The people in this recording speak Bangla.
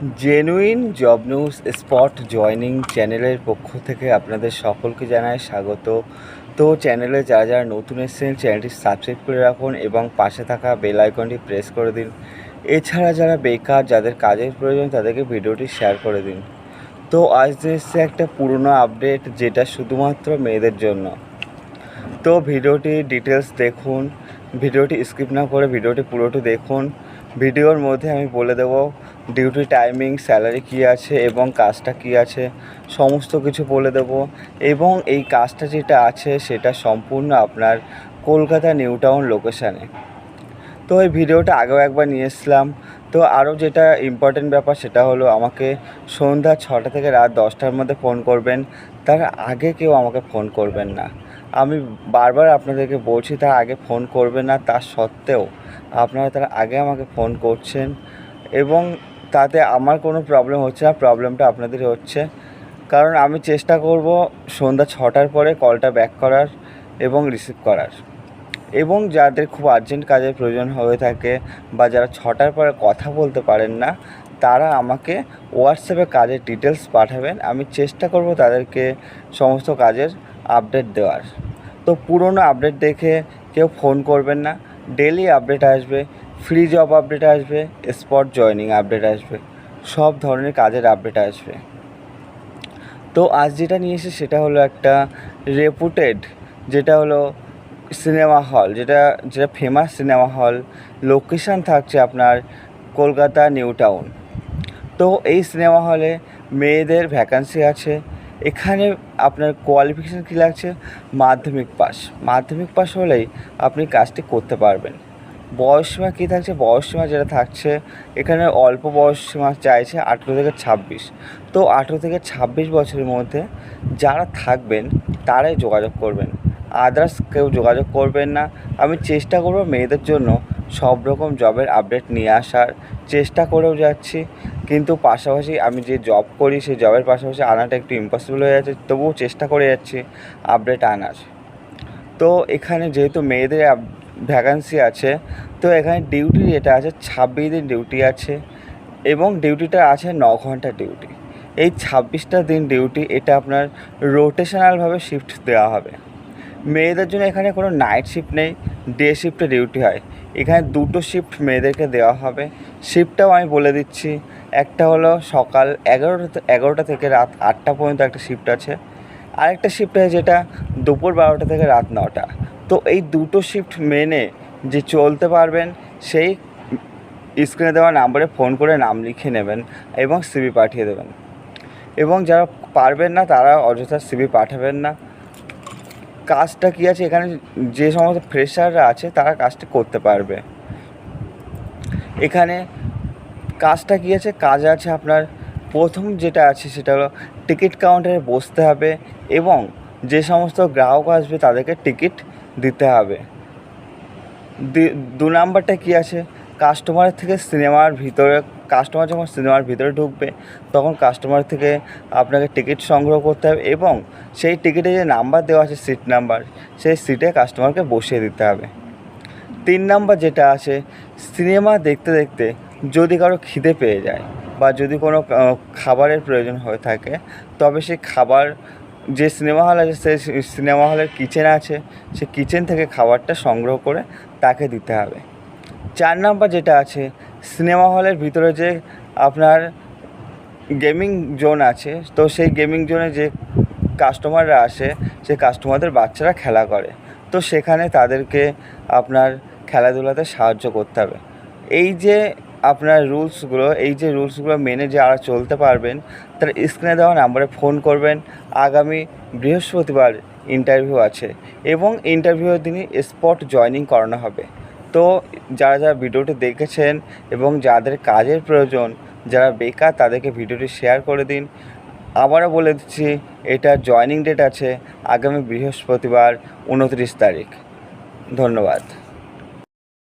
Genuine job news spot joining চ্যানেলের পক্ষ থেকে আপনাদের সকলকে জানাই স্বাগত। তো চ্যানেলে যারা যারা নতুন এসেছেন চ্যানেলটি সাবস্ক্রাইব করে রাখুন এবং পাশে থাকা বেল আইকনটি প্রেস করে দিন। এছাড়া যারা বেকার, যাদের কাজের প্রয়োজন, তাদেরকে ভিডিওটি শেয়ার করে দিন। তো আজ এসছে একটা পুরনো আপডেট যেটা শুধুমাত্র মেয়েদের জন্য। তো ভিডিওটি ডিটেলস দেখুন। ভিডিওটি স্কিপ না করে ভিডিওটি পুরোটি দেখুন। ভিডিওর মধ্যে আমি বলে দেব ডিউটি টাইমিং, স্যালারি কী আছে এবং কাজটা কী আছে, সমস্ত কিছু বলে দেব। এবং এই কাজটা যেটা আছে সেটা সম্পূর্ণ আপনার কলকাতা নিউ টাউন লোকেশানে। তো এই ভিডিওটা আগেও একবার নিয়ে এসেছিলাম। তো আরও যেটা ইম্পর্টেন্ট ব্যাপার সেটা হলো আমাকে সন্ধ্যা ছটা থেকে রাত দশটার মধ্যে ফোন করবেন। তার আগে কেউ আমাকে ফোন করবেন না। আমি বারবার আপনাদেরকে বলছি, তার আগে ফোন করবেন না, তা সত্ত্বেও আপনারা তার আগে আমাকে ফোন করছেন এবং তাতে আমার কোনো প্রবলেম হচ্ছে না প্রবলেমটা আপনাদের হচ্ছে। কারণ আমি চেষ্টা করব সন্ধ্যা ছটার পরে কলটা ব্যাক করার এবং রিসিভ করার। এবং যাদের খুব আর্জেন্ট কাজের প্রয়োজন হয়ে থাকে বা যারা ছটার পরে কথা বলতে পারেন না, তারা আমাকে হোয়াটসঅ্যাপে কাজের ডিটেলস পাঠাবেন। আমি চেষ্টা করব তাদেরকে সমস্ত কাজের আপডেট দেওয়ার। তো পুরনো আপডেট দেখে কেউ ফোন করবেন না। ডেলি আপডেট আসবে ফ্রি জব আপডেট আসবে স্পট জয়নিং আপডেট আসবে, সব ধরনের কাজের আপডেট আসবে। তো আজ যেটা নিয়ে এসে সেটা হলো একটা রেপুটেড যেটা হলো সিনেমা হল যেটা যেটা ফেমাস সিনেমা হল লোকেশান থাকছে আপনার কলকাতা নিউ টাউন তো এই সিনেমা হলে মেয়েদের ভ্যাকান্সি আছে এখানে আপনার কোয়ালিফিকেশান কী লাগছে? মাধ্যমিক পাস মাধ্যমিক পাস হলেই আপনি কাজটি করতে পারবেন। বয়সসীমা কী থাকছে? বয়সসীমা যেটা থাকছে, এখানে অল্প বয়সসীমা চাইছে আঠেরো থেকে ছাব্বিশ। তো আঠেরো থেকে ছাব্বিশ বছরের মধ্যে যারা থাকবেন, তারাই যোগাযোগ করবেন। আদার্স কেউ যোগাযোগ করবেন না। আমি চেষ্টা করব মেয়েদের জন্য সব রকম জবের আপডেট নিয়ে আসার। চেষ্টা করেও যাচ্ছি। কিন্তু পাশাপাশি আমি যে জব করি, সেই জবের পাশাপাশি আনাটা একটু ইম্পসিবল হয়ে যাচ্ছে। তবুও চেষ্টা করে যাচ্ছি আপডেট আনার। তো এখানে যেহেতু মেয়েদের ভ্যাকান্সি আছে, তো এখানে ডিউটি যেটা আছে, ছাব্বিশ দিন ডিউটি আছে এবং ডিউটিটা আছে ন ঘণ্টা ডিউটি এই ছাব্বিশটা দিন ডিউটি এটা আপনার রোটেশনালভাবে শিফট দেওয়া হবে। মেয়েদের জন্য এখানে কোনো নাইট শিফট নেই ডে শিফটে ডিউটি হয়। এখানে দুটো শিফট মেয়েদেরকে দেওয়া হবে। শিফটটাও আমি বলে দিচ্ছি। একটা হলো সকাল এগারোটা এগারোটা থেকে রাত আটটা পর্যন্ত একটা শিফট আছে। আরেকটা শিফট আছে যেটা দুপুর বারোটা থেকে রাত নটা। তো এই দুটো শিফট মেনে যে চলতে পারবেন, সেই স্ক্রিনে দেওয়া নাম্বারে ফোন করে নাম লিখে নেবেন এবং সিবি পাঠিয়ে দেবেন। এবং যারা পারবেন না, তারা অযথা সিবি পাঠাবেন না। কাজটা কী আছে? এখানে যে সমস্ত ফ্রেশাররা আছে, তারা কাজটা করতে পারবে। এখানে কাজটা কী আছে? কাজ আছে আপনার প্রথম যেটা আছে সেটা হলো টিকিট কাউন্টারে বসতে হবে এবং যে সমস্ত গ্রাহক আসবে তাদেরকে টিকিট দিতে হবে। দি- নাম্বারটা কী আছে? কাস্টমারের থেকে সিনেমার ভিতরে কাস্টমার যখন সিনেমার ভিতরে ঢুকবে, তখন কাস্টমার থেকে আপনাকে টিকিট সংগ্রহ করতে হবে এবং সেই টিকিটে যে নাম্বার দেওয়া আছে সিট নাম্বার, সেই সিটে কাস্টমারকে বসিয়ে দিতে হবে। তিন নাম্বার যেটা আছে, সিনেমা দেখতে দেখতে যদি কারও খিদে পেয়ে যায় বা যদি কোনো খাবারের প্রয়োজন হয়ে থাকে, তবে সেই খাবার, যে সিনেমা হল আছে সেই সিনেমা হলের কিচেন আছে, সে কিচেন থেকে খাবারটা সংগ্রহ করে তাকে দিতে হবে। চার নাম্বার যেটা আছে, সিনেমা হলের ভিতরে যে আপনার গেমিং জোন আছে, তো সেই গেমিং জোনে যে কাস্টমাররা আসে, সেই কাস্টমারদের বাচ্চারা খেলা করে। তো সেখানে তাদেরকে আপনার খেলাধুলাতে সাহায্য করতে হবে। এই যে আপনার রুলসগুলো, এই যে রুলসগুলো মেনে যারা চলতে পারবেন, তারা স্ক্রিনে দেওয়া নাম্বারে ফোন করবেন। আগামী বৃহস্পতিবার ইন্টারভিউ আছে এবং ইন্টারভিউয়ের দিনই স্পট জয়নিং করানো হবে। তো যারা যারা ভিডিওটি দেখেছেন এবং যাদের কাজের প্রয়োজন, যারা বেকার, তাদেরকে ভিডিওটি শেয়ার করে দিন। আবারও বলে দিচ্ছি, এটা জয়নিং ডেট আছে আগামী বৃহস্পতিবার উনত্রিশ তারিখ। ধন্যবাদ।